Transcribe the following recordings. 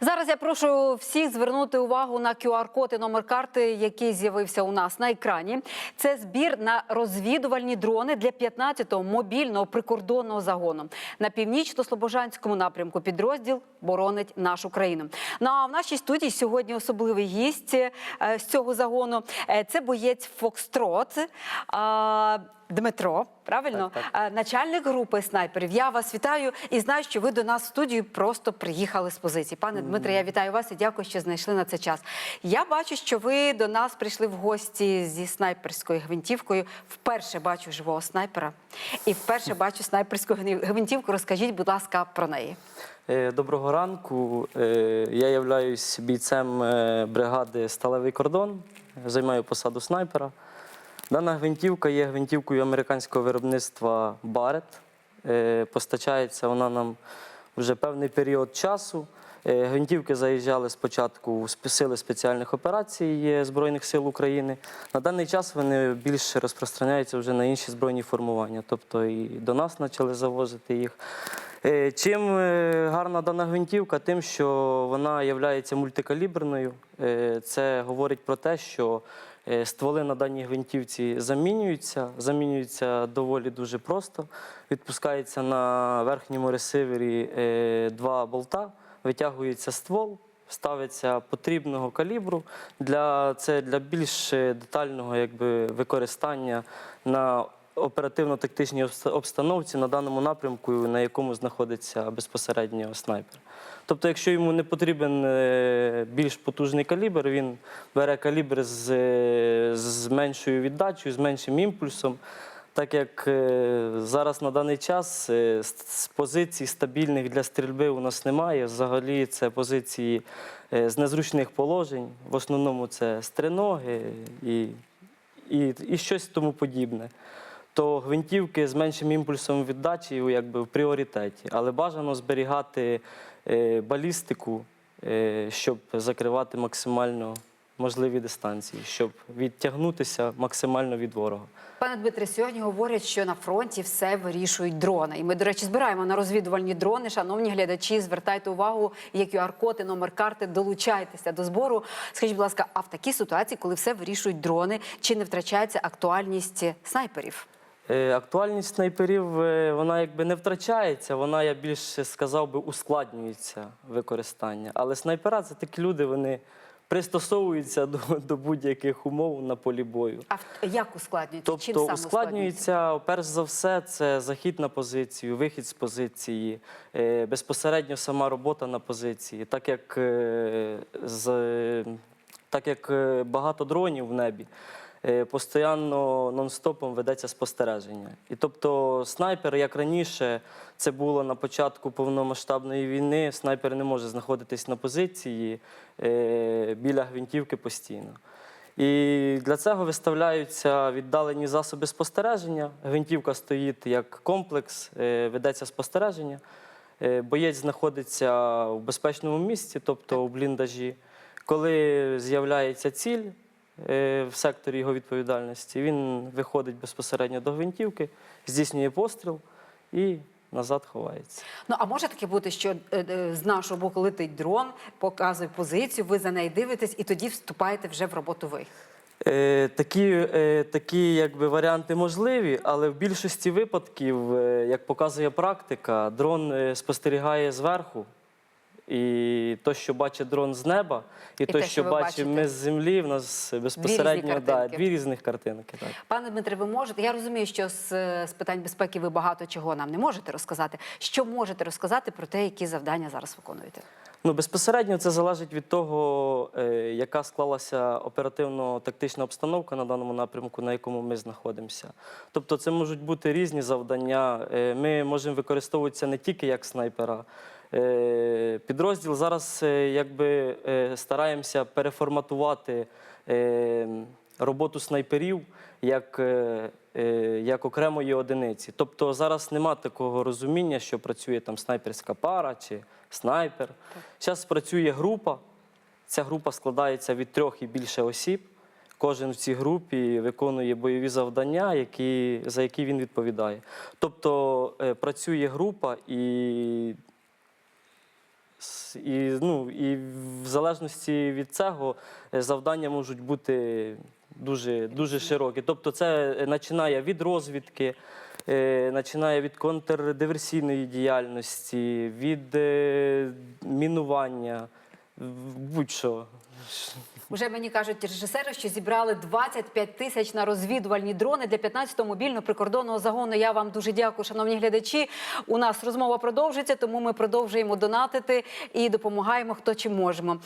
Зараз я прошу всіх звернути увагу на QR-код і номер карти, який з'явився у нас на екрані. Це збір на розвідувальні дрони для 15-го мобільного прикордонного загону на північно-слобожанському напрямку. Підрозділ боронить нашу країну. Ну а в нашій студії сьогодні особливий гість е, з цього загону. Е, Це боєць Фокстрот. е, Дмитро, правильно, Так, Е, начальник групи снайперів. Я вас вітаю і знаю, що ви до нас в студію просто приїхали з позиції. Пане Дмитре, я вітаю вас і дякую, що знайшли на це час. Я бачу, що ви до нас прийшли в гості зі снайперською гвинтівкою. Вперше бачу живого снайпера і вперше бачу снайперську гвинтівку. Розкажіть, будь ласка, про неї. Е, Доброго ранку. Е, Я являюсь бійцем е, бригади Сталевий кордон, займаю посаду снайпера. Дана гвинтівка є гвинтівкою американського виробництва Барет. Постачається вона нам вже певний період часу. Е, Гвинтівки заїжджали спочатку сп- сили спеціальних операцій е, Збройних сил України. На даний час вони більше розпространяються вже на інші збройні формування. Тобто і до нас почали завозити їх. Е, Чим гарна дана гвинтівка? Тим, що вона є мультикаліберною. Це говорить про те, що стволи на даній гвинтівці замінюються, замінюються доволі дуже просто. Відпускається на верхньому ресивері два болта, витягується ствол. Ставиться потрібного калібру для це для більш детального якби, використання на оперативно-тактичній обстановці на даному напрямку, на якому знаходиться безпосередньо снайпер. Тобто, якщо йому не потрібен е, більш потужний калібр, він бере калібр з, з меншою віддачею, з меншим імпульсом. Так як е, зараз на даний час е, позицій стабільних для стрільби у нас немає. Взагалі це позиції е, з незручних положень. В основному це стриноги і, і, і щось тому подібне. То гвинтівки з меншим імпульсом віддачі якби в пріоритеті. Але бажано зберігати балістику, щоб закривати максимально можливі дистанції, щоб відтягнутися максимально від ворога. Пане Дмитре, сьогодні говорять, що на фронті все вирішують дрони. І ми, до речі, збираємо на розвідувальні дрони. Шановні глядачі, звертайте увагу, є QR-код номер карти, долучайтеся до збору. Скажіть, будь ласка, а в такій ситуації, коли все вирішують дрони, чи не втрачається актуальність снайперів? Е, Актуальність снайперів е, вона якби не втрачається, вона, я більше сказав би, ускладнюється використання. Але снайпера це такі люди, вони пристосовуються до, до будь-яких умов на полі бою. А як ускладнюється? Чим Тобто саме ускладнюється, перш за все, це захід на позицію, вихід з позиції, е, безпосередньо сама робота на позиції. Так як, е, з, так як е, багато дронів в небі, постійно нон-стопом ведеться спостереження. І тобто снайпер, як раніше, це було на початку повномасштабної війни, снайпер не може знаходитись на позиції е, біля гвинтівки постійно. І для цього виставляються віддалені засоби спостереження. Гвинтівка стоїть як комплекс, е, ведеться спостереження. Е, Боєць знаходиться в безпечному місці, тобто у бліндажі. Коли з'являється ціль е, в секторі його відповідальності, він виходить безпосередньо до гвинтівки, здійснює постріл і назад ховається. Ну а може таке бути, що е, е, з нашого боку летить дрон, показує позицію, ви за неї дивитесь, і тоді вступаєте вже в роботу ви. Е, Такі, е, такі якби, варіанти можливі, але в більшості випадків, е, як показує практика, дрон е, спостерігає зверху. І то, що бачить дрон з неба, і, І то, те, що що бачимо ми з землі, в нас безпосередньо да, дві різних картинки. Так. Пане Дмитре, ви можете. Я розумію, що з, з питань безпеки ви багато чого нам не можете розказати. Що можете розказати про те, які завдання зараз виконуєте? Ну, безпосередньо це залежить від того, е, яка склалася оперативно-тактична обстановка на даному напрямку, на якому ми знаходимося. Тобто, це можуть бути різні завдання. Е, Ми можемо використовуватися не тільки як снайпера. Е, Підрозділ зараз е, якби е, стараємося переформатувати роботу снайперів як, як окремої одиниці. Тобто зараз нема такого розуміння, що працює там снайперська пара чи снайпер. Зараз працює група. Ця група складається від трьох і більше осіб. Кожен в цій групі виконує бойові завдання, які, за які він відповідає. Тобто працює група і І, ну, і в залежності від цього е, завдання можуть бути дуже, дуже широкі. Тобто, це е, починає від розвідки, е, починає від контрдиверсійної діяльності, від мінування, будь-що. Уже мені кажуть режисери, що зібрали 25 тисяч на розвідувальні дрони для 15-го мобільного прикордонного загону. Я вам дуже дякую, шановні глядачі. У нас розмова продовжується, тому ми продовжуємо донатити і допомагаємо хто чим можемо.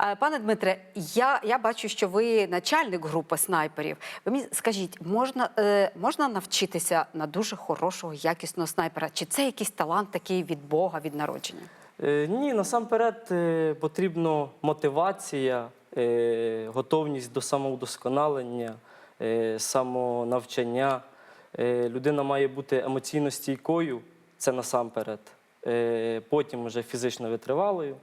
Е, Пане Дмитре, я, я бачу, що ви начальник групи снайперів. Ви мені скажіть, можна, е, можна навчитися на дуже хорошого, якісного снайпера? Чи це якийсь талант такий від Бога, від народження? Е, Ні, насамперед потрібна мотивація, готовність до самовдосконалення, е, самонавчання. Е, Людина має бути емоційно стійкою, це насамперед. Е, Потім вже фізично витривалою.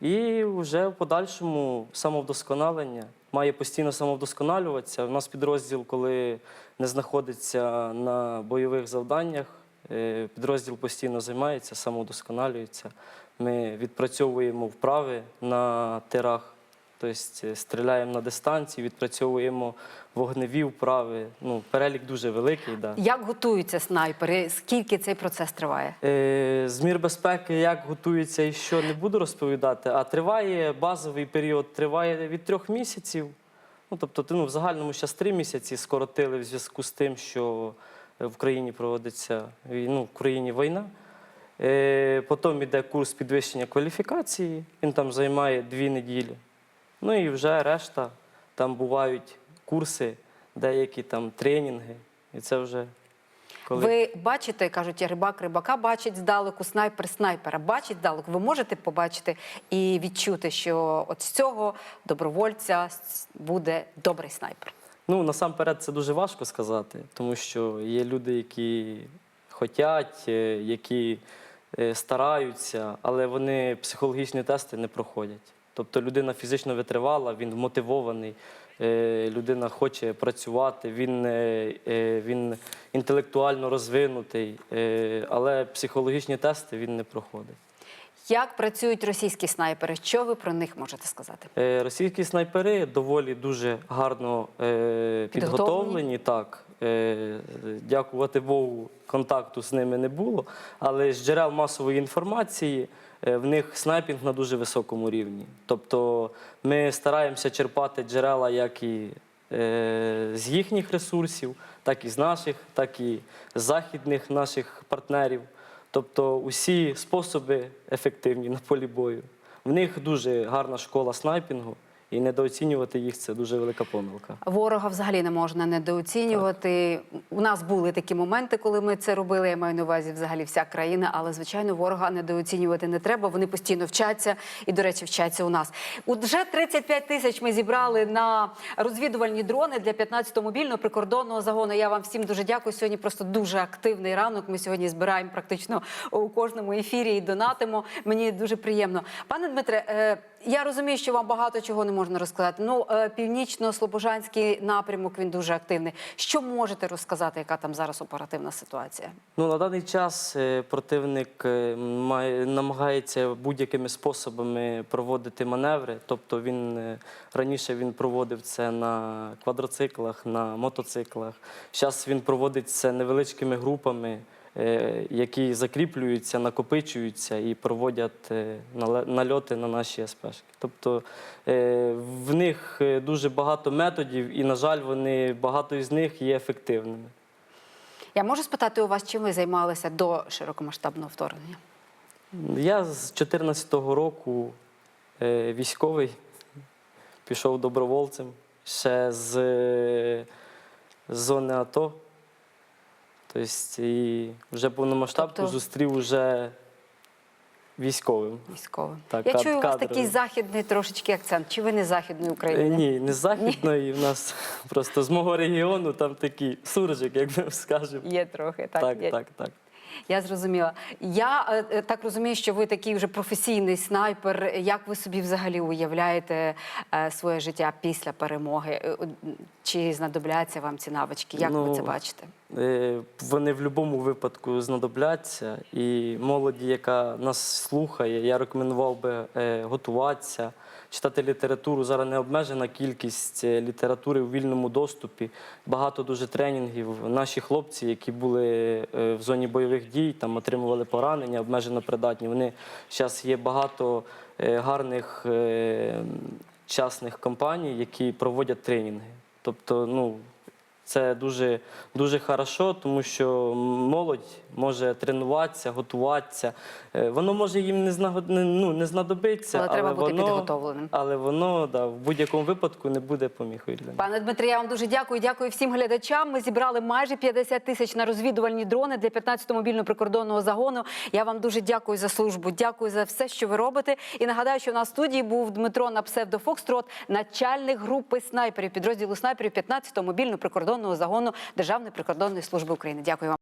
І вже в подальшому самовдосконалення. Має постійно самовдосконалюватися. У нас підрозділ, коли не знаходиться на бойових завданнях, е, підрозділ постійно займається, самовдосконалюється. Ми відпрацьовуємо вправи на тирах, тобто е, стріляємо на дистанції, відпрацьовуємо вогневі вправи. Ну, перелік дуже великий. Да. Як готуються снайпери? Скільки цей процес триває? Е, Змір безпеки, як готується і що, не буду розповідати. А триває базовий період, триває від трьох місяців. Ну, тобто, ну, в загальному зараз три місяці скоротили в зв'язку з тим, що в країні проводиться ну, в країні війна. Е, Потім йде курс підвищення кваліфікації, він там займає дві неділі. Ну і вже решта, там бувають курси, деякі там тренінги. І це вже коли. Ви бачите, кажуть, рибак рибака бачить здалеку, снайпер снайпера бачить здалеку. Ви можете побачити і відчути, що от з цього добровольця буде добрий снайпер. Ну, насамперед, це дуже важко сказати, тому що є люди, які хочуть, які е, стараються, але вони психологічні тести не проходять. Тобто людина фізично витривала, він мотивований, е, людина хоче працювати, він, е, е, він інтелектуально розвинутий, але психологічні тести він не проходить. Як працюють російські снайпери? Що ви про них можете сказати? Російські снайпери доволі дуже гарно Підготовлені? підготовлені. Так, дякувати Богу, контакту з ними не було. Але з джерел масової інформації в них снайпінг на дуже високому рівні. Тобто ми стараємося черпати джерела як і е, з їхніх ресурсів, так і з наших, так і з західних наших партнерів. Тобто усі способи ефективні на полі бою. В них дуже гарна школа снайпінгу, і недооцінювати їх це дуже велика помилка. Ворога взагалі не можна недооцінювати. У нас були такі моменти, коли ми це робили. Я маю на увазі взагалі вся країна, але звичайно ворога недооцінювати не треба. Вони постійно вчаться і, до речі, вчаться у нас. Уже 35 тисяч ми зібрали на розвідувальні дрони для 15-го мобільного прикордонного загону. Я вам всім дуже дякую. Сьогодні просто дуже активний ранок. Ми сьогодні збираємо практично у кожному ефірі і донатимо. Мені дуже приємно. Пане Дмитре, е, я розумію, що вам багато чого не можна розказати. Ну, е, північно-слобожанський напрямок він дуже активний. Що можете розказати, яка там зараз оперативна ситуація? Ну, на даний час е, противник е, має, намагається будь-якими способами проводити маневри. Тобто він раніше він проводив це на квадроциклах, на мотоциклах. Зараз він проводить це невеличкими групами, які закріплюються, накопичуються і проводять е, нальоти на наші СПшки. Тобто е, в них е, дуже багато методів, і, на жаль, вони багато із них є ефективними. Я можу спитати у вас, чим ви займалися до широкомасштабного вторгнення? Я з 2014 року е, військовий, пішов добровольцем ще е, з зони АТО. Тобто, і вже повномасштабку Тобто- зустрів уже військовим. Військовим. Так, Я кад- чую у вас такий західний трошечки акцент. Чи ви не західної Е, України? Ні, не західної, в нас просто з мого регіону там такий суржик, як ми скажемо. Є трохи, так. Так, є. так, так. Я зрозуміла. Я е, е, так розумію, що ви такий вже професійний снайпер. Як ви собі взагалі уявляєте е, своє життя після перемоги? Чи знадобляться вам ці навички? Як ви Ну, це бачите? Вони в будь-якому випадку знадобляться. І молоді, яка нас слухає, я рекомендував би готуватися, читати літературу. Зараз не обмежена кількість е, літератури у вільному доступі. Багато дуже тренінгів. Наші хлопці, які були е, в зоні бойових дій, там отримували поранення, обмежено придатні. Вони зараз є багато е, гарних частних компаній, які проводять тренінги. Тобто, ну. Це дуже, дуже хорошо, тому що молодь може тренуватися, готуватися. Е, Воно може їм не, ну, не знадобиться, Але треба бути воно, підготовленим. Але воно да, в будь-якому випадку не буде поміхою для них. Пане Дмитре, я вам дуже дякую. Дякую всім глядачам. Ми зібрали майже 50 тисяч на розвідувальні дрони для 15-го мобільно прикордонного загону. Я вам дуже дякую за службу. Дякую за все, що ви робите. І нагадаю, що у нас в студії був Дмитро на псевдо Фокстрот, начальник групи снайперів підрозділу снайперів 15-го мобільно прикордонного загону Державної прикордонної служби України. Дякую вам.